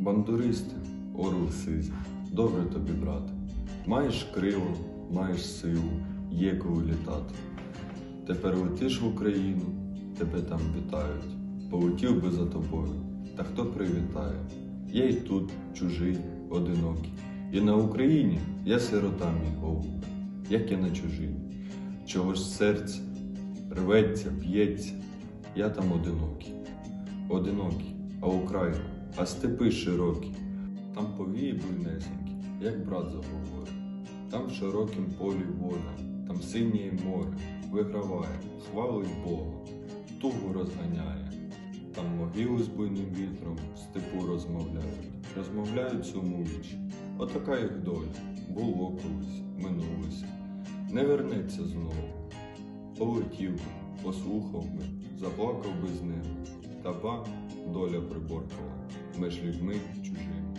Бандуристи, орли сизі, добре тобі, брате. Маєш крило, маєш силу, є коли літати. Тепер летиш в Україну, тебе там вітають. Полетів би за тобою, та хто привітає? Я й тут чужий, одинокий. І на Україні я сирота мій голубе, як я на чужині. Чого ж серце рветься, б'ється, я там одинокий. Одинокий, а Україна, а степи широкі. Там повії буйнесенькі, як брат заговорить. Там широкім полі воля, там синє море, виграває, хвалить Бога, тугу розганяє. Там могили з буйним вітром степу розмовляють, розмовляють сумуючи. Отака їх доля, було колись, минулося, не вернеться знову. Полетів би, послухав би, заплакав би з ними, та ба доля приборкала, меж людьми чужими.